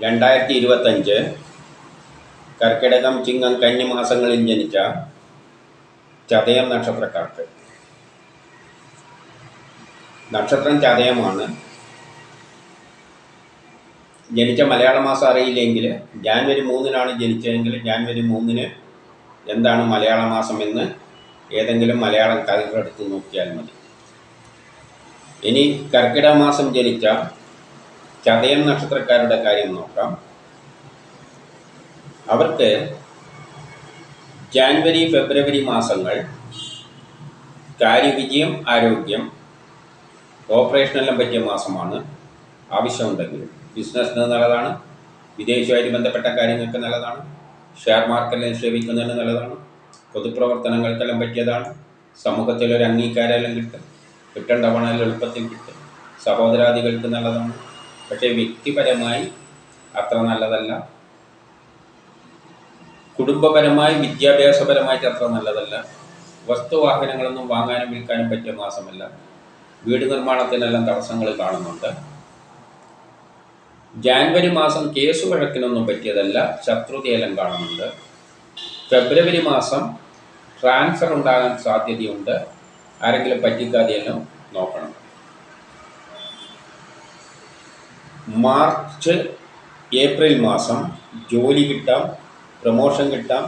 രണ്ടായിരത്തി ഇരുപത്തഞ്ച് കർക്കിടകം ചിങ്ങം കന്നി മാസങ്ങളിൽ ജനിച്ച ചതയം നക്ഷത്രക്കാർക്ക്. നക്ഷത്രം ചതയമാണ്. ജനിച്ച മലയാള മാസം അറിയില്ലെങ്കിൽ ജാനുവരി മൂന്നിനാണ് ജനിച്ചതെങ്കിൽ ജാനുവരി മൂന്നിന് എന്താണ് മലയാള മാസം എന്ന് ഏതെങ്കിലും മലയാളം എടുത്ത് നോക്കിയാൽ മതി. ഇനി കർക്കിടക മാസം ജനിച്ച ചതയം നക്ഷത്രക്കാരുടെ കാര്യം നോക്കാം. അവർക്ക് ജാനുവരി ഫെബ്രുവരി മാസങ്ങൾ കാര്യവിജയം ആരോഗ്യം ഓപ്പറേഷനെല്ലാം പറ്റിയ മാസമാണ്. ആവശ്യമുണ്ടെങ്കിൽ ബിസിനസ്സിന് നല്ലതാണ് വിദേശവുമായിട്ട് ബന്ധപ്പെട്ട കാര്യങ്ങൾക്ക് നല്ലതാണ് ഷെയർ മാർക്കറ്റിൽ നിക്ഷേപിക്കുന്നതിന് നല്ലതാണ് പൊതുപ്രവർത്തനങ്ങൾക്കെല്ലാം പറ്റിയതാണ് സമൂഹത്തിൽ ഒരു അംഗീകാരമെല്ലാം കിട്ടും കിട്ടേണ്ട പണം എളുപ്പത്തിൽ കിട്ടും സഹോദരാദികൾക്ക് നല്ലതാണ്. പക്ഷേ വ്യക്തിപരമായി അത്ര നല്ലതല്ല. കുടുംബപരമായി വിദ്യാഭ്യാസപരമായിട്ട് അത്ര നല്ലതല്ല. വസ്തുവാഹനങ്ങളൊന്നും വാങ്ങാനും വിൽക്കാനും പറ്റിയ മാസമല്ല. വീട് നിർമ്മാണത്തിനെല്ലാം തടസ്സങ്ങൾ കാണുന്നുണ്ട്. ജാനുവരി മാസം കേസ് വഴക്കിനൊന്നും പറ്റിയതല്ല. ശത്രുതയെല്ലാം കാണുന്നുണ്ട്. ഫെബ്രുവരി മാസം ട്രാൻസ്ഫർ ഉണ്ടാകാൻ സാധ്യതയുണ്ട്. ആരെങ്കിലും പറ്റിക്കാതെയെല്ലാം നോക്കണം. മാർച്ച് ഏപ്രിൽ മാസം ജോലി കിട്ടാം പ്രമോഷൻ കിട്ടാം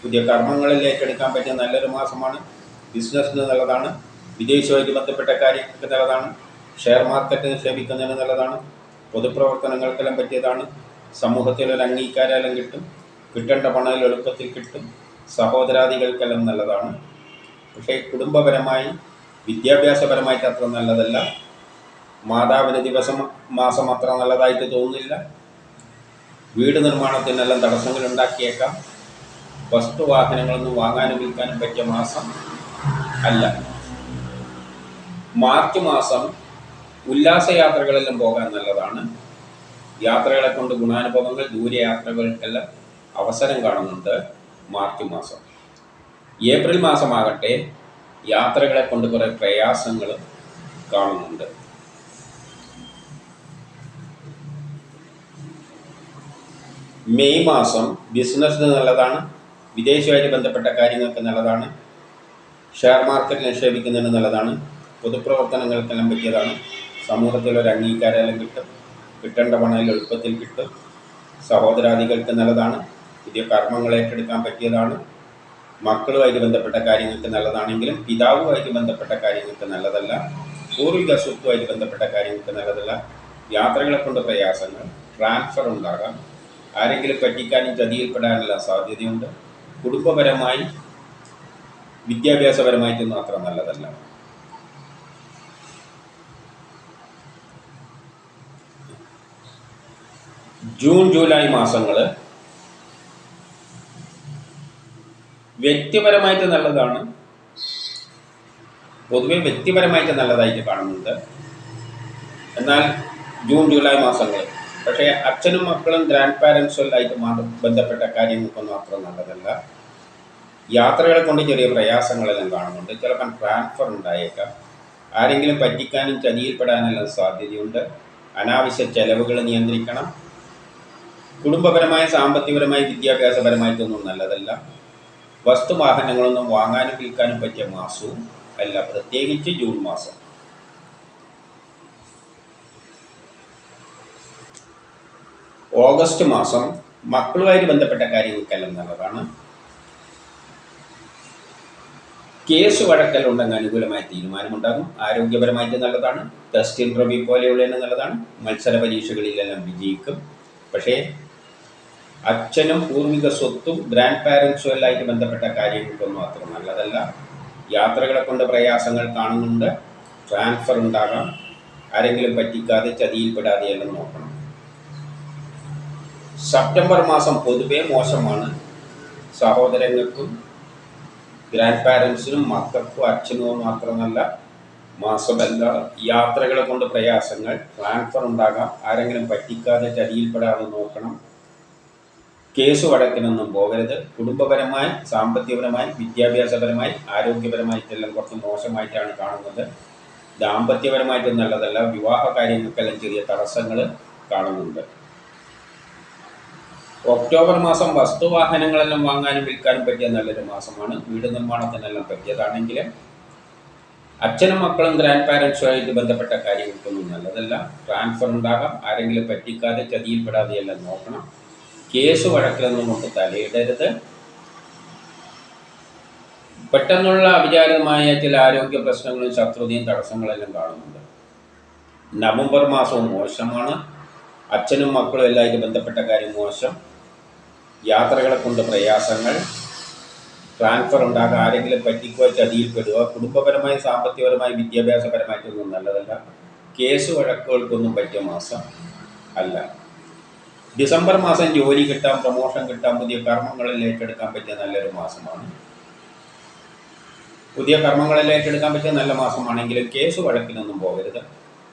പുതിയ കർമ്മങ്ങളിൽ ഏറ്റെടുക്കാൻ പറ്റിയ നല്ലൊരു മാസമാണ് ബിസിനസ്സിന് നല്ലതാണ് വിദേശവുമായിട്ട് ബന്ധപ്പെട്ട കാര്യങ്ങൾക്ക് നല്ലതാണ് ഷെയർ മാർക്കറ്റ് നിക്ഷേപിക്കുന്നതിന് നല്ലതാണ് പൊതുപ്രവർത്തനങ്ങൾക്കെല്ലാം പറ്റിയതാണ് സമൂഹത്തിലൊരു അംഗീകാരമെല്ലാം കിട്ടും കിട്ടേണ്ട പണം എളുപ്പത്തിൽ കിട്ടും സഹോദരാദികൾക്കെല്ലാം നല്ലതാണ്. പക്ഷേ കുടുംബപരമായി വിദ്യാഭ്യാസപരമായിട്ട് അത്ര നല്ലതല്ല. മാതാവിന് ദിവസം മാസം അത്ര നല്ലതായിട്ട് തോന്നില്ല വീട് നിർമ്മാണത്തിനെല്ലാം തടസ്സങ്ങൾ ഉണ്ടാക്കിയേക്കാം വസ്തുവാഹനങ്ങളൊന്നും വാങ്ങാനും വിൽക്കാനും പറ്റിയ മാസം അല്ല. മാർച്ച് മാസം ഉല്ലാസയാത്രകളെല്ലാം പോകാൻ നല്ലതാണ്. യാത്രകളെ കൊണ്ട് ഗുണാനുഭവങ്ങൾ ദൂരയാത്രകൾക്കെല്ലാം അവസരം കാണുന്നുണ്ട് മാർച്ച് മാസം. ഏപ്രിൽ മാസമാകട്ടെ യാത്രകളെ കൊണ്ട് കുറേ പ്രയാസങ്ങൾ കാണുന്നുണ്ട്. മെയ് മാസം ബിസിനസ്സിന് നല്ലതാണ് വിദേശവുമായിട്ട് ബന്ധപ്പെട്ട കാര്യങ്ങൾക്ക് നല്ലതാണ് ഷെയർ മാർക്കറ്റ് നിക്ഷേപിക്കുന്നതിന് നല്ലതാണ് പൊതുപ്രവർത്തനങ്ങൾക്കെല്ലാം പറ്റിയതാണ് സമൂഹത്തിൽ ഒരു അംഗീകാരമെല്ലാം കിട്ടും കിട്ടേണ്ട പണം എളുപ്പത്തിൽ കിട്ടും സഹോദരാദികൾക്ക് നല്ലതാണ് പുതിയ കർമ്മങ്ങൾ ഏറ്റെടുക്കാൻ പറ്റിയതാണ് മക്കളുമായിട്ട് ബന്ധപ്പെട്ട കാര്യങ്ങൾക്ക് നല്ലതാണെങ്കിലും പിതാവുമായിട്ട് ബന്ധപ്പെട്ട കാര്യങ്ങൾക്ക് നല്ലതല്ല പൂർവിക സ്വത്തുമായിട്ട് ബന്ധപ്പെട്ട കാര്യങ്ങൾക്ക് നല്ലതല്ല യാത്രകളെ കൊണ്ട് പ്രയാസങ്ങൾ ട്രാൻസ്ഫർ ഉണ്ടാകാം ആരെങ്കിലും പറ്റിക്കാനും ചതിയിൽപ്പെടാനുള്ള സാധ്യതയുണ്ട്. കുടുംബപരമായി വിദ്യാഭ്യാസപരമായിട്ടൊന്നും അത്ര നല്ലതല്ല. ജൂൺ ജൂലൈ മാസങ്ങൾ വ്യക്തിപരമായിട്ട് നല്ലതാണ്. പൊതുവെ വ്യക്തിപരമായിട്ട് നല്ലതായിട്ട് കാണുന്നുണ്ട്. എന്നാൽ ജൂൺ ജൂലൈ മാസങ്ങൾ പക്ഷേ അച്ഛനും മക്കളും ഗ്രാൻഡ് പാരൻസുമായിട്ട് മാത്രം ബന്ധപ്പെട്ട കാര്യങ്ങൾക്കൊന്നും അത്ര നല്ലതല്ല. യാത്രകളെ കൊണ്ട് ചെറിയ പ്രയാസങ്ങളെല്ലാം കാണുന്നുണ്ട്. ചിലപ്പം ട്രാൻസ്ഫർ ഉണ്ടായേക്കാം. ആരെങ്കിലും പറ്റിക്കാനും ചതിയിൽപ്പെടാനെല്ലാം സാധ്യതയുണ്ട്. അനാവശ്യ ചെലവുകൾ നിയന്ത്രിക്കണം. കുടുംബപരമായ സാമ്പത്തികപരമായ വിദ്യാഭ്യാസപരമായിട്ടൊന്നും നല്ലതല്ല. വസ്തുവാഹനങ്ങളൊന്നും വാങ്ങാനും വിൽക്കാനും പറ്റിയ മാസവും അല്ല. പ്രത്യേകിച്ച് ജൂൺ മാസം. ഓഗസ്റ്റ് മാസം മക്കളുമായിട്ട് ബന്ധപ്പെട്ട കാര്യങ്ങൾക്കെല്ലാം നല്ലതാണ് കേസ് വഴക്കലുണ്ടെങ്കിൽ അനുകൂലമായ തീരുമാനമുണ്ടാകും. ആരോഗ്യപരമായിട്ട് നല്ലതാണ്. ടെസ്റ്റ് ഇന്റർവ്യൂ പോലെയുള്ളതിന് നല്ലതാണ്. മത്സര പരീക്ഷകളിലെല്ലാം വിജയിക്കും. പക്ഷേ അച്ഛനും പൂർവിക സ്വത്തും ഗ്രാൻഡ് പാരൻസും എല്ലായിട്ട് ബന്ധപ്പെട്ട കാര്യങ്ങൾക്കൊന്നും അത്ര നല്ലതല്ല. യാത്രകളെ കൊണ്ട് പ്രയാസങ്ങൾ കാണുന്നുണ്ട്. ട്രാൻസ്ഫർ ഉണ്ടാകാം. ആരെങ്കിലും പറ്റിക്കാതെ ചതിയിൽപ്പെടാതെ എല്ലാം നോക്കണം. സെപ്റ്റംബർ മാസം പൊതുവേ മോശമാണ്. സഹോദരങ്ങൾക്കും ഗ്രാൻഡ് പാരൻസിനും മക്കൾക്കും അച്ഛനും മാത്രമല്ല മാസമല്ല യാത്രകളെ കൊണ്ട് പ്രയാസങ്ങൾ ട്രാൻസ്ഫർ ഉണ്ടാകാം ആരെങ്കിലും പറ്റിക്കാതെ ചതിയിൽപ്പെടാതെ നോക്കണം. കേസ് വഴക്കിനൊന്നും പോകരുത്. കുടുംബപരമായി സാമ്പത്തികപരമായി വിദ്യാഭ്യാസപരമായി ആരോഗ്യപരമായിട്ടെല്ലാം കുറച്ച് മോശമായിട്ടാണ് കാണുന്നത്. ദാമ്പത്യപരമായിട്ടും നല്ലതല്ല. വിവാഹ കാര്യങ്ങൾക്കെല്ലാം ചെറിയ തടസ്സങ്ങൾ കാണുന്നുണ്ട്. ഒക്ടോബർ മാസം വസ്തുവാഹനങ്ങളെല്ലാം വാങ്ങാനും വിൽക്കാനും പറ്റിയ നല്ലൊരു മാസമാണ്. വീട് നിർമ്മാണത്തിനെല്ലാം പറ്റിയതാണെങ്കിൽ അച്ഛനും മക്കളും ഗ്രാൻഡ് പാരൻസുമായിട്ട് ബന്ധപ്പെട്ട കാര്യങ്ങൾക്കൊന്നും നല്ലതല്ല. ട്രാൻസ്ഫർ ഉണ്ടാകാം. ആരെങ്കിലും പറ്റിക്കാതെ ചതിയിൽപ്പെടാതെ എല്ലാം നോക്കണം. കേസ് വഴക്കിലൊന്നും നമുക്ക് തലയിടരുത്. പെട്ടെന്നുള്ള അവിചാരിതമായ ചില ആരോഗ്യ പ്രശ്നങ്ങളും ശത്രുതയും തടസ്സങ്ങളെല്ലാം കാണുന്നുണ്ട്. നവംബർ മാസവും മോശമാണ്. അച്ഛനും മക്കളും എല്ലാം ബന്ധപ്പെട്ട കാര്യം മോശം. യാത്രകളെ കൊണ്ട് പ്രയാസങ്ങൾ ട്രാൻസ്ഫർ ഉണ്ടാകുക ആരെങ്കിലും പറ്റിക്കുക ചതിയിൽപ്പെടുക കുടുംബപരമായി സാമ്പത്തികപരമായി വിദ്യാഭ്യാസപരമായിട്ടൊന്നും നല്ലതല്ല. കേസ് വഴക്കുകൾക്കൊന്നും പറ്റിയ മാസം അല്ല. ഡിസംബർ മാസം ജോലി കിട്ടാം പ്രൊമോഷൻ കിട്ടാം പുതിയ കർമ്മങ്ങളിൽ ഏറ്റെടുക്കാൻ പറ്റിയ നല്ലൊരു മാസമാണ്. പുതിയ കർമ്മങ്ങളിൽ ഏറ്റെടുക്കാൻ പറ്റിയ നല്ല മാസമാണെങ്കിലും കേസ് വഴക്കിനൊന്നും പോകരുത്.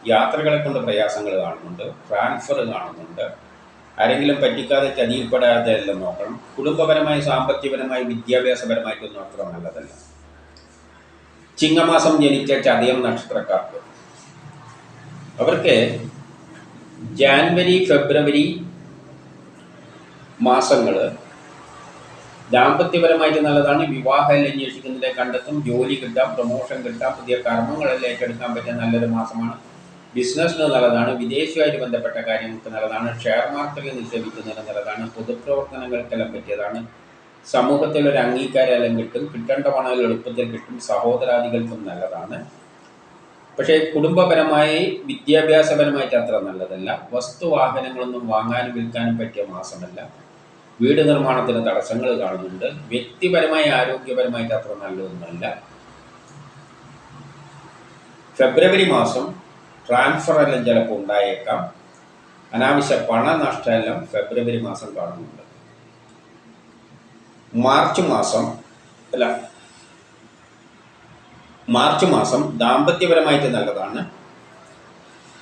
യാത്രകളെ കൊണ്ട് പ്രയാസങ്ങൾ കാണുന്നുണ്ട് ട്രാൻസ്ഫർ കാണുന്നുണ്ട്. ആരെങ്കിലും പറ്റിക്കാതെ ചതിയിൽപ്പെടാതെ എല്ലാം നോക്കണം. കുടുംബപരമായി സാമ്പത്തികപരമായി വിദ്യാഭ്യാസപരമായിട്ടൊന്നും അത്ര നല്ലതല്ല. ചിങ്ങമാസം ജനിച്ച ചതയം നക്ഷത്രക്കാർക്ക്. അവർക്ക് ജാൻവരി ഫെബ്രുവരി മാസങ്ങൾ ദാമ്പത്യപരമായിട്ട് നല്ലതാണ്. വിവാഹം അന്വേഷിക്കുന്നതിനെ കണ്ടെത്തും ജോലി കിട്ടാം പ്രൊമോഷൻ കിട്ടാം പുതിയ കർമ്മങ്ങളെല്ലാം ഏറ്റെടുക്കാൻ പറ്റിയ നല്ലൊരു മാസമാണ്. ബിസിനസ്സിന് നല്ലതാണ് വിദേശവുമായിട്ട് ബന്ധപ്പെട്ട കാര്യങ്ങൾക്ക് നല്ലതാണ് ഷെയർ മാർക്കറ്റിൽ നിക്ഷേപിക്കുന്നതിന് നല്ലതാണ് പൊതുപ്രവർത്തനങ്ങൾക്കെല്ലാം പറ്റിയതാണ്. സമൂഹത്തിൽ ഒരു അംഗീകാരമെല്ലാം കിട്ടും കിട്ടേണ്ട പണം എളുപ്പത്തിൽ കിട്ടും സഹോദരാദികൾക്കും നല്ലതാണ്. പക്ഷേ കുടുംബപരമായി വിദ്യാഭ്യാസപരമായിട്ട് അത്ര നല്ലതല്ല. വസ്തു വാഹനങ്ങളൊന്നും വാങ്ങാനും വിൽക്കാനും പറ്റിയ മാസമല്ല. വീട് നിർമ്മാണത്തിന് തടസ്സങ്ങൾ കാണുന്നുണ്ട്. വ്യക്തിപരമായി ആരോഗ്യപരമായിട്ട് അത്ര നല്ലതൊന്നുമല്ല. ഫെബ്രുവരി മാസം ട്രാൻസ്ഫർ എല്ലാം ചിലപ്പോൾ ഉണ്ടായേക്കാം. അനാവശ്യ പണനഷ്ടമെല്ലാം ഫെബ്രുവരി മാസം കാണുന്നുണ്ട്. മാർച്ച് മാസം അല്ല മാർച്ച് മാസം ദാമ്പത്യപരമായിട്ട് നല്ലതാണ്.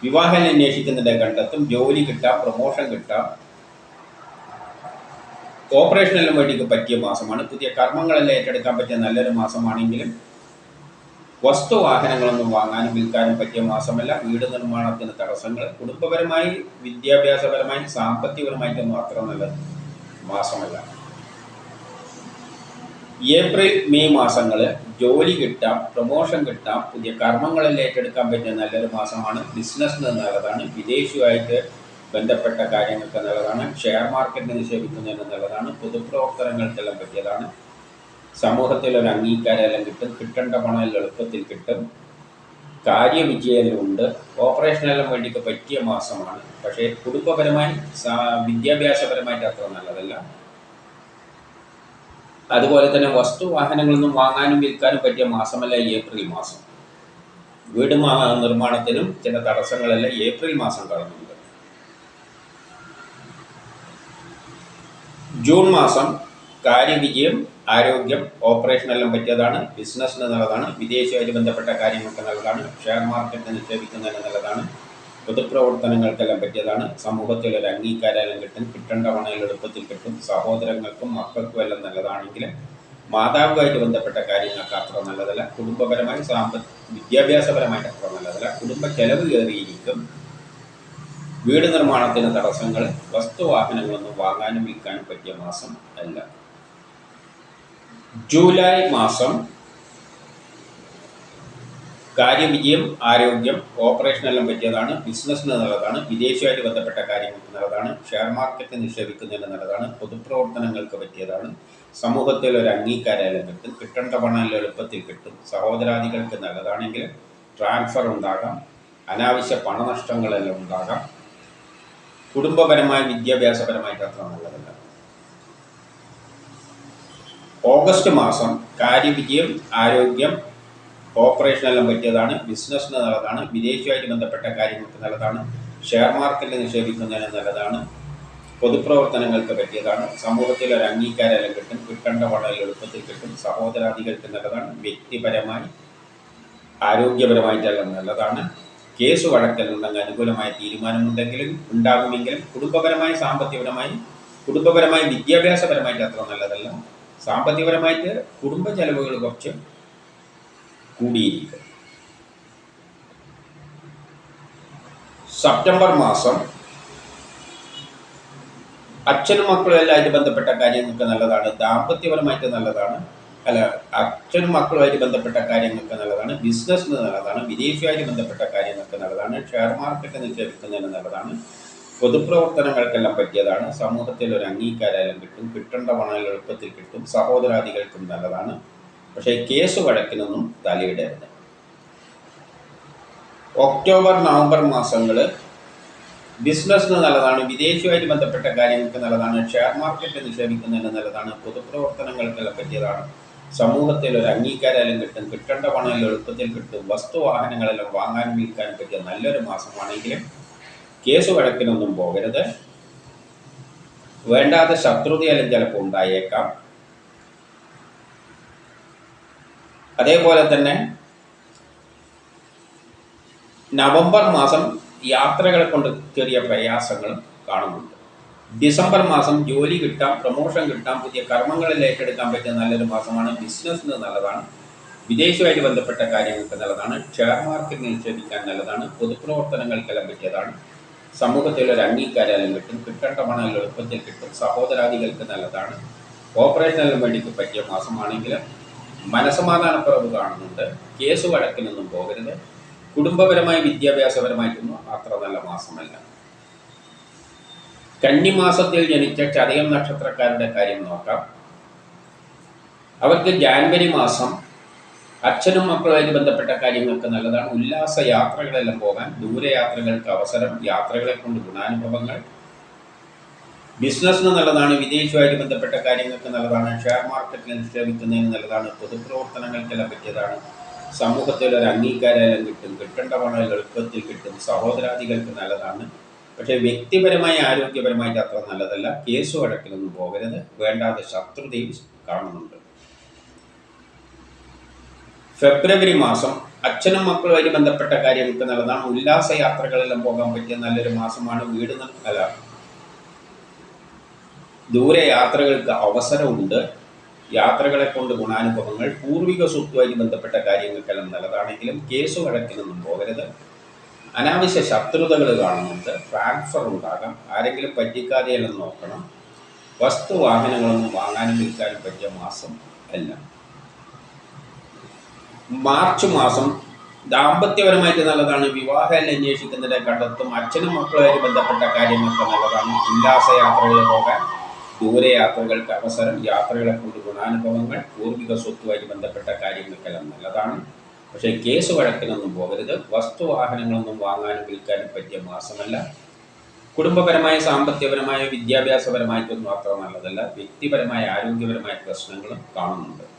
വിവാഹം അന്വേഷിക്കുന്നതിന്റെ കണ്ടെത്തും ജോലി കിട്ടാം പ്രൊമോഷൻ കിട്ടാം. കോപ്പറേഷനെല്ലാം വേണ്ടിക്ക് പറ്റിയ മാസമാണ്. പുതിയ കർമ്മങ്ങളെല്ലാം ഏറ്റെടുക്കാൻ പറ്റിയ നല്ലൊരു മാസമാണെങ്കിലും വസ്തുവാഹനങ്ങളൊന്നും വാങ്ങാനും വിൽക്കാനും പറ്റിയ മാസമല്ല. വീട് നിർമ്മാണത്തിന് തടസ്സങ്ങൾ. കുടുംബപരമായി വിദ്യാഭ്യാസപരമായി സാമ്പത്തികപരമായി അത്ര നല്ല മാസമല്ല. ഏപ്രിൽ മെയ് മാസങ്ങൾ ജോലി കിട്ടാം പ്രൊമോഷൻ കിട്ടാം പുതിയ കർമ്മങ്ങളെല്ലാം ഏറ്റെടുക്കാൻ പറ്റിയ നല്ലൊരു മാസമാണ്. ബിസിനസ്സിന് നല്ലതാണ്. വിദേശിയുമായിട്ട് ബന്ധപ്പെട്ട കാര്യങ്ങൾക്ക് നല്ലതാണ്. ഷെയർ മാർക്കറ്റ് നിക്ഷേപിക്കുന്നതിന് നല്ലതാണ്. പൊതുപ്രവർത്തനങ്ങൾക്കെല്ലാം പറ്റിയതാണ്. സമൂഹത്തിൽ ഒരു അംഗീകാരമെല്ലാം കിട്ടും. കിട്ടേണ്ട പണം എളുപ്പത്തിൽ കിട്ടും. കാര്യവിജയം ഉണ്ട് ഓപ്പറേഷനെല്ലാം വേണ്ടിയൊക്കെ പറ്റിയ മാസമാണ്. പക്ഷേ കുടുംബപരമായി വിദ്യാഭ്യാസപരമായിട്ട് അത്ര നല്ലതല്ല. അതുപോലെ തന്നെ വസ്തു വാഹനങ്ങളൊന്നും വാങ്ങാനും വിൽക്കാനും പറ്റിയ മാസമല്ല ഏപ്രിൽ മാസം. വീട് നിർമ്മാണത്തിനും ചില തടസ്സങ്ങളെല്ലാം ഏപ്രിൽ മാസം കടന്നുണ്ട്. ജൂൺ മാസം കാര്യവിജയം ആരോഗ്യം ഓപ്പറേഷനെല്ലാം പറ്റിയതാണ് ബിസിനസ്സിന് നല്ലതാണ് വിദേശമായിട്ട് ബന്ധപ്പെട്ട കാര്യങ്ങൾക്ക് നല്ലതാണ് ഷെയർ മാർക്കറ്റിൽ നിക്ഷേപിക്കുന്നതിന് നല്ലതാണ് പൊതുപ്രവർത്തനങ്ങൾക്കെല്ലാം പറ്റിയതാണ് സമൂഹത്തിൽ ഒരു അംഗീകാരം കിട്ടും കിട്ടേണ്ട പണയിൽ എളുപ്പത്തിൽ കിട്ടും സഹോദരങ്ങൾക്കും മക്കൾക്കും എല്ലാം നല്ലതാണെങ്കിൽ മാതാവുമായിട്ട് ബന്ധപ്പെട്ട കാര്യങ്ങൾക്ക് അത്ര നല്ലതല്ല കുടുംബപരമായി സാമ്പ വിദ്യാഭ്യാസപരമായിട്ട് അത്ര നല്ലതല്ല കുടുംബ ചെലവ് കയറിയിരിക്കും വീട് നിർമ്മാണത്തിന് തടസ്സങ്ങൾ വസ്തുവാഹനങ്ങളൊന്നും വാങ്ങാനും വിൽക്കാനും പറ്റിയ മാസം അല്ല. ജൂലൈ മാസം കാര്യവിജയം ആരോഗ്യം ഓപ്പറേഷനെല്ലാം പറ്റിയതാണ് ബിസിനസ്സിന് നല്ലതാണ് വിദേശമായിട്ട് ബന്ധപ്പെട്ട കാര്യങ്ങൾക്ക് നല്ലതാണ് ഷെയർ മാർക്കറ്റ് നിക്ഷേപിക്കുന്നതിന് നല്ലതാണ് പൊതുപ്രവർത്തനങ്ങൾക്ക് പറ്റിയതാണ് സമൂഹത്തിൽ ഒരു അംഗീകാരം കിട്ടും കിട്ടേണ്ട പണം എളുപ്പത്തിൽ കിട്ടും സഹോദരാദികൾക്ക് നല്ലതാണെങ്കിൽ ട്രാൻസ്ഫർ ഉണ്ടാകാം അനാവശ്യ പണനഷ്ടങ്ങളെല്ലാം ഉണ്ടാകാം കുടുംബപരമായി വിദ്യാഭ്യാസപരമായിട്ട് അത്ര നല്ലതല്ല. ഓഗസ്റ്റ് മാസം കാര്യവിജയം ആരോഗ്യം ഓപ്പറേഷനെല്ലാം പറ്റിയതാണ് ബിസിനസ്സിന് നല്ലതാണ് വിദേശവുമായിട്ട് ബന്ധപ്പെട്ട കാര്യങ്ങൾക്ക് നല്ലതാണ് ഷെയർ മാർക്കറ്റിൽ നിക്ഷേപിക്കുന്നതിന് നല്ലതാണ് പൊതുപ്രവർത്തനങ്ങൾക്ക് പറ്റിയതാണ് സമൂഹത്തിൽ ഒരു അംഗീകാരമെല്ലാം കിട്ടും കിട്ടേണ്ട വളരെ എളുപ്പത്തിൽ കിട്ടും സഹോദരാദികൾക്ക് നല്ലതാണ് വ്യക്തിപരമായി ആരോഗ്യപരമായിട്ടെല്ലാം നല്ലതാണ് കേസ് വഴക്കലുണ്ടെങ്കിൽ അനുകൂലമായ തീരുമാനമുണ്ടെങ്കിലും ഉണ്ടാകുമെങ്കിലും കുടുംബപരമായി സാമ്പത്തികപരമായി കുടുംബപരമായി വിദ്യാഭ്യാസപരമായിട്ട് അത്ര നല്ലതല്ല. സാമ്പത്തികപരമായിട്ട് കുടുംബ ചെലവുകൾ കുറച്ച് കൂടിയിരിക്കും. സെപ്റ്റംബർ മാസം അച്ഛനും മക്കളും എല്ലാമായിട്ട് ബന്ധപ്പെട്ട കാര്യങ്ങൾക്ക് നല്ലതാണ്. ദാമ്പത്യപരമായിട്ട് നല്ലതാണ്. അല്ല അച്ഛനും മക്കളുമായിട്ട് ബന്ധപ്പെട്ട കാര്യങ്ങൾക്ക് നല്ലതാണ്. ബിസിനസ്സിന് നല്ലതാണ്. വിദേശിയുമായിട്ട് ബന്ധപ്പെട്ട കാര്യങ്ങൾക്ക് നല്ലതാണ്. ഷെയർ മാർക്കറ്റ് നിക്ഷേപിക്കുന്നതിന് നല്ലതാണ്. പൊതുപ്രവർത്തനങ്ങൾക്കെല്ലാം പറ്റിയതാണ്. സമൂഹത്തിൽ ഒരു അംഗീകാരം കിട്ടും കിട്ടേണ്ട പണം എളുപ്പത്തിൽ കിട്ടും സഹോദരാദികൾക്കും നല്ലതാണ്. പക്ഷേ കേസ് വഴക്കിനൊന്നും തലയിടരുത്. ഒക്ടോബർ നവംബർ മാസങ്ങൾ ബിസിനസ്സിന് നല്ലതാണ് വിദേശവുമായിട്ട് ബന്ധപ്പെട്ട കാര്യങ്ങൾക്ക് നല്ലതാണ് ഷെയർ മാർക്കറ്റ് നിക്ഷേപിക്കുന്നതിന് നല്ലതാണ് പൊതുപ്രവർത്തനങ്ങൾക്കെല്ലാം പറ്റിയതാണ്. സമൂഹത്തിൽ ഒരു അംഗീകാരം കിട്ടും കിട്ടേണ്ട പണം എളുപ്പത്തിൽ കിട്ടും വസ്തുവാഹനങ്ങളെല്ലാം വാങ്ങാനും വിൽക്കാനും പറ്റിയ നല്ലൊരു മാസമാണെങ്കിലും കേസ് വഴക്കിനൊന്നും പോകരുത്. വേണ്ടാതെ ശത്രുതയെല്ലാം ചിലപ്പോൾ ഉണ്ടായേക്കാം. അതേപോലെ തന്നെ നവംബർ മാസം യാത്രകളെ കൊണ്ട് ചെറിയ പ്രയാസങ്ങളും കാണുന്നുണ്ട്. ഡിസംബർ മാസം ജോലി കിട്ടാം പ്രൊമോഷൻ കിട്ടാം പുതിയ കർമ്മങ്ങളിൽ ഏറ്റെടുക്കാൻ പറ്റിയ നല്ലൊരു മാസമാണ്. ബിസിനസ്സിന് നല്ലതാണ്. വിദേശവുമായിട്ട് ബന്ധപ്പെട്ട കാര്യങ്ങൾക്ക് നല്ലതാണ്. ഷെയർ മാർക്കറ്റ് നിക്ഷേപിക്കാൻ നല്ലതാണ്. പൊതുപ്രവർത്തനങ്ങൾക്കെല്ലാം പറ്റിയതാണ്. സമൂഹത്തിൽ ഒരു അംഗീകാരം കിട്ടും കിട്ടേണ്ട പണം എളുപ്പത്തിൽ കിട്ടും. സഹോദരാദികൾക്ക് നല്ലതാണ്. ഓപ്പറേഷനൽ വേണ്ടിക്ക് പറ്റിയ മാസമാണെങ്കിൽ മനസമാധാനക്കുറവ് കാണുന്നുണ്ട്. കേസ് വഴക്കിനൊന്നും പോകരുത്. കുടുംബപരമായി വിദ്യാഭ്യാസപരമായിട്ടൊന്നും അത്ര നല്ല മാസമല്ല. കന്നിമാസത്തിൽ ജനിച്ച ചതയം നക്ഷത്രക്കാരുടെ കാര്യം നോക്കാം. അവർക്ക് ജാൻവരി മാസം അച്ഛനും മക്കളുമായിട്ട് ബന്ധപ്പെട്ട കാര്യങ്ങൾക്ക് നല്ലതാണ്. ഉല്ലാസ യാത്രകളെല്ലാം പോകാൻ ദൂരയാത്രകൾക്ക് അവസരം യാത്രകളെ കൊണ്ട് ഗുണാനുഭവങ്ങൾ. ബിസിനസ്സിന് നല്ലതാണ് വിദേശവുമായി ബന്ധപ്പെട്ട കാര്യങ്ങൾക്ക് നല്ലതാണ് ഷെയർ മാർക്കറ്റിൽ നിക്ഷേപിക്കുന്നതിന് നല്ലതാണ് പൊതുപ്രവർത്തനങ്ങൾക്കെല്ലാം പറ്റിയതാണ്. സമൂഹത്തിൽ ഒരു അംഗീകാരം കിട്ടും കിട്ടേണ്ട പണം എളുപ്പത്തിൽ കിട്ടും സഹോദരാദികൾക്ക് നല്ലതാണ്. പക്ഷേ വ്യക്തിപരമായി ആരോഗ്യപരമായിട്ട് അത്ര നല്ലതല്ല. കേസ് വഴക്കിലൊന്നും പോകരുത്. വേണ്ടാതെ ശത്രുതയും കാണുന്നുണ്ട്. ഫെബ്രുവരി മാസം അച്ഛനും മക്കളുമായി ബന്ധപ്പെട്ട കാര്യങ്ങൾക്ക് നല്ലതാണ് ഉല്ലാസ യാത്രകളെല്ലാം പോകാൻ പറ്റിയ നല്ലൊരു മാസമാണ് വീട് നല്ല ദൂരെ യാത്രകൾക്ക് അവസരമുണ്ട്. യാത്രകളെ കൊണ്ട് ഗുണാനുഭവങ്ങൾ പൂർവിക സ്വത്തുമായി ബന്ധപ്പെട്ട കാര്യങ്ങൾക്കെല്ലാം നല്ലതാണെങ്കിലും കേസ് വഴക്കിനൊന്നും പോകരുത്. അനാവശ്യ ശത്രുതകൾ കാണുന്നുണ്ട്. ട്രാൻസ്ഫർ ഉണ്ടാകാം. ആരെങ്കിലും പറ്റിക്കാതെയെല്ലാം നോക്കണം. വസ്തു വാഹനങ്ങളൊന്നും വാങ്ങാനും വിൽക്കാനും പറ്റിയ മാസം അല്ല. മാർച്ച് മാസം ദാമ്പത്യപരമായിട്ട് നല്ലതാണ്. വിവാഹം അന്വേഷിക്കുന്നതിനെ കണ്ടെത്തും അച്ഛനും മക്കളുമായിട്ട് ബന്ധപ്പെട്ട കാര്യങ്ങളൊക്കെ നല്ലതാണ്. ഉല്ലാസ യാത്രകൾ പോകാൻ ദൂരയാത്രകൾക്ക് അവസരം യാത്രകളെ കൊണ്ട് ഗുണാനുഭവങ്ങൾ പൂർവിക സ്വത്തുമായി ബന്ധപ്പെട്ട കാര്യങ്ങൾക്കെല്ലാം നല്ലതാണ്. പക്ഷേ കേസ് വഴക്കിനൊന്നും പോകരുത്. വസ്തുവാഹനങ്ങളൊന്നും വാങ്ങാനും വിൽക്കാനും പറ്റിയ മാസമല്ല. കുടുംബപരമായ സാമ്പത്തികപരമായ വിദ്യാഭ്യാസപരമായിട്ടൊന്നും അത്ര നല്ലതല്ല. വ്യക്തിപരമായ ആരോഗ്യപരമായ പ്രശ്നങ്ങളും കാണുന്നുണ്ട്.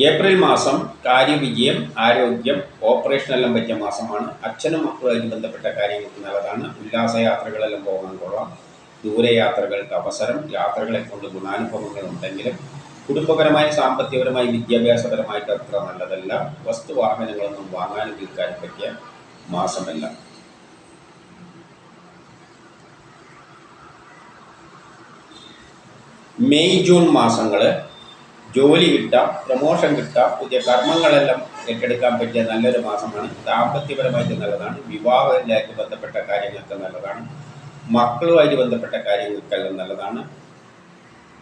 ഏപ്രിൽ മാസം കാര്യവിജയം ആരോഗ്യം ഓപ്പറേഷനെല്ലാം പറ്റിയ മാസമാണ്. അച്ഛനും മക്കളുമായി ബന്ധപ്പെട്ട കാര്യങ്ങൾക്ക് നല്ലതാണ്. ഉല്ലാസയാത്രകളെല്ലാം പോകാൻ കൊള്ളാം. ദൂരയാത്രകൾക്ക് അവസരം യാത്രകളെ കൊണ്ട് ഗുണാനുഭവങ്ങൾ ഉണ്ടെങ്കിലും കുടുംബപരമായി സാമ്പത്തികപരമായി വിദ്യാഭ്യാസപരമായിട്ട് അത്ര നല്ലതല്ല. വസ്തുവാഹനങ്ങളൊന്നും വാങ്ങാനും വിൽക്കാനും പറ്റിയ മാസമല്ല. മെയ് ജൂൺ മാസങ്ങൾ ജോലി കിട്ടാം പ്രൊമോഷൻ കിട്ടാം പുതിയ കർമ്മങ്ങളെല്ലാം ഏറ്റെടുക്കാൻ പറ്റിയ നല്ലൊരു മാസമാണ്. ദാമ്പത്യപരമായിട്ട് നല്ലതാണ്. വിവാഹത്തിലായിട്ട് ബന്ധപ്പെട്ട കാര്യങ്ങൾക്ക് നല്ലതാണ്. മക്കളുമായിട്ട് ബന്ധപ്പെട്ട കാര്യങ്ങൾക്കെല്ലാം നല്ലതാണ്.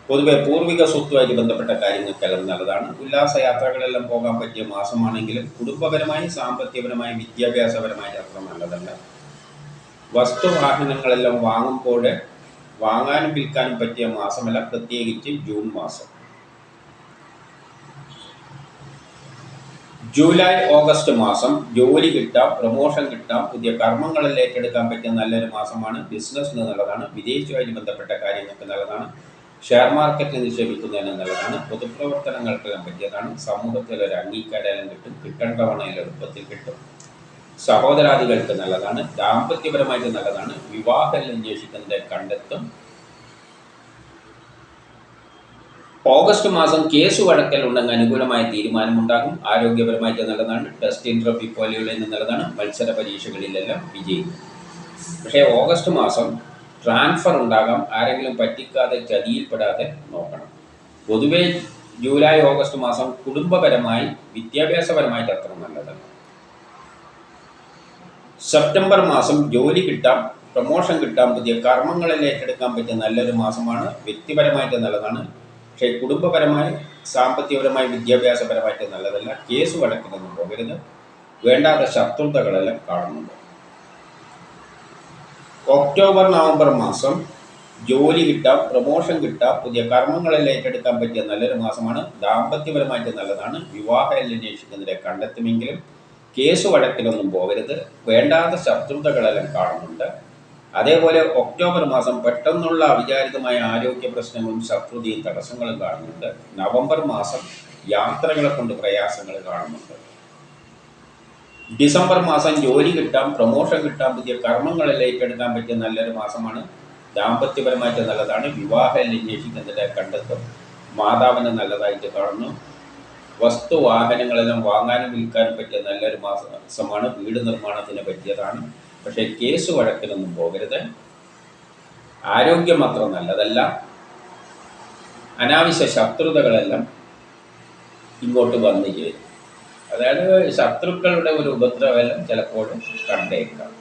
പൊതുവെ പൂർവിക സ്വത്തുമായിട്ട് ബന്ധപ്പെട്ട കാര്യങ്ങൾക്കെല്ലാം നല്ലതാണ്. ഉല്ലാസ യാത്രകളെല്ലാം പോകാൻ പറ്റിയ മാസമാണെങ്കിലും കുടുംബപരമായി സാമ്പത്തികപരമായി വിദ്യാഭ്യാസപരമായി അത്ര നല്ലതല്ല. വസ്തുവാഹനങ്ങളെല്ലാം വാങ്ങുമ്പോൾ വാങ്ങാനും വിൽക്കാനും പറ്റിയ മാസമല്ല. പ്രത്യേകിച്ച് ജൂൺ മാസം. ജൂലൈ ഓഗസ്റ്റ് മാസം ജോലി കിട്ടാം പ്രൊമോഷൻ കിട്ടാം പുതിയ കർമ്മങ്ങളിൽ ഏറ്റെടുക്കാൻ പറ്റിയ നല്ലൊരു മാസമാണ് ബിസിനസ്സിന് നല്ലതാണ് വിദേശവുമായി ബന്ധപ്പെട്ട കാര്യങ്ങൾക്ക് നല്ലതാണ്. ഷെയർ മാർക്കറ്റിൽ നിക്ഷേപിക്കുന്നതിന് നല്ലതാണ്. പൊതുപ്രവർത്തനങ്ങൾക്ക് പറ്റിയതാണ്. സമൂഹത്തിൽ ഒരു അംഗീകാരം കിട്ടും കിട്ടേണ്ട പണം എളുപ്പത്തിൽ കിട്ടും. സഹോദരാദികൾക്ക് നല്ലതാണ്. ദാമ്പത്യപരമായിട്ട് നല്ലതാണ്. വിവാഹം അന്വേഷിക്കുന്നത് കണ്ടെത്തും. ഓഗസ്റ്റ് മാസം കേസ് വഴക്കൽ ഉണ്ടെങ്കിൽ അനുകൂലമായ തീരുമാനമുണ്ടാകും. ആരോഗ്യപരമായിട്ട് നല്ലതാണ്. ടെസ്റ്റ് ഇൻട്രോപ്പി പോലെയുള്ള നല്ലതാണ്. മത്സര പരീക്ഷകളിലെല്ലാം വിജയിക്കും പക്ഷേ ഓഗസ്റ്റ് മാസം ട്രാൻസ്ഫർ ഉണ്ടാകാം. ആരെങ്കിലും പറ്റിക്കാതെ ചതിയിൽപ്പെടാതെ നോക്കണം. പൊതുവേ ജൂലൈ ഓഗസ്റ്റ് മാസം കുടുംബപരമായി വിദ്യാഭ്യാസപരമായിട്ട് അത്ര നല്ലതാണ് സെപ്റ്റംബർ മാസം ജോലി കിട്ടാം പ്രൊമോഷൻ കിട്ടാം പുതിയ കർമ്മങ്ങളിൽ ഏറ്റെടുക്കാൻ പറ്റിയ നല്ലൊരു മാസമാണ്. വ്യക്തിപരമായിട്ട് നല്ലതാണ്. പക്ഷേ കുടുംബപരമായി സാമ്പത്തികപരമായി വിദ്യാഭ്യാസപരമായിട്ട് നല്ലതല്ല. കേസ് വഴക്കിനൊന്നും പോകരുത്. വേണ്ടാത്ത ശത്രുതകളെല്ലാം കാണുന്നുണ്ട്. ഒക്ടോബർ നവംബർ മാസം ജോലി കിട്ടാം പ്രൊമോഷൻ കിട്ടാം പുതിയ കർമ്മങ്ങളിൽ ഏറ്റെടുക്കാൻ പറ്റിയ നല്ലൊരു മാസമാണ്. ദാമ്പത്യപരമായിട്ട് നല്ലതാണ്. വിവാഹ അന്വേഷിക്കുന്നതിനെ കണ്ടെത്തുമെങ്കിലും കേസ് വഴക്കിലൊന്നും പോകരുത്. വേണ്ടാത്ത ശത്രുതകളെല്ലാം കാണുന്നുണ്ട്. അതേപോലെ ഒക്ടോബർ മാസം പെട്ടെന്നുള്ള അവിചാരിതമായ ആരോഗ്യ പ്രശ്നങ്ങളും ശത്രുതയും തടസ്സങ്ങളും കാണുന്നുണ്ട്. നവംബർ മാസം യാത്രകളെ കൊണ്ട് പ്രയാസങ്ങൾ കാണുന്നുണ്ട്. ഡിസംബർ മാസം ജോലി കിട്ടാം പ്രൊമോഷൻ കിട്ടാൻ പുതിയ കർമ്മങ്ങളിൽ ഏറ്റെടുക്കാൻ പറ്റിയ നല്ലൊരു മാസമാണ്. ദാമ്പത്യപരമായിട്ട് നല്ലതാണ്. വിവാഹം അന്വേഷിക്കുന്നതിന്റെ കണ്ടെത്തും. മാതാവിന് നല്ലതായിട്ട് കാണുന്നു. വസ്തു വാഹനങ്ങളെല്ലാം വാങ്ങാനും വിൽക്കാനും പറ്റിയ നല്ലൊരു മാസമാണ്. വീട് നിർമ്മാണത്തിന് പറ്റിയതാണ്. പക്ഷേ കേസ് വഴക്കിലൊന്നും പോകരുത്. ആരോഗ്യം മാത്രം നല്ലതല്ല. അനാവശ്യ ശത്രുതകളെല്ലാം ഇങ്ങോട്ട് വന്നു ചേരും. അതായത് ശത്രുക്കളുടെ ഒരു ഉപദ്രവമെല്ലാം ചിലപ്പോൾ കണ്ടേക്കാം.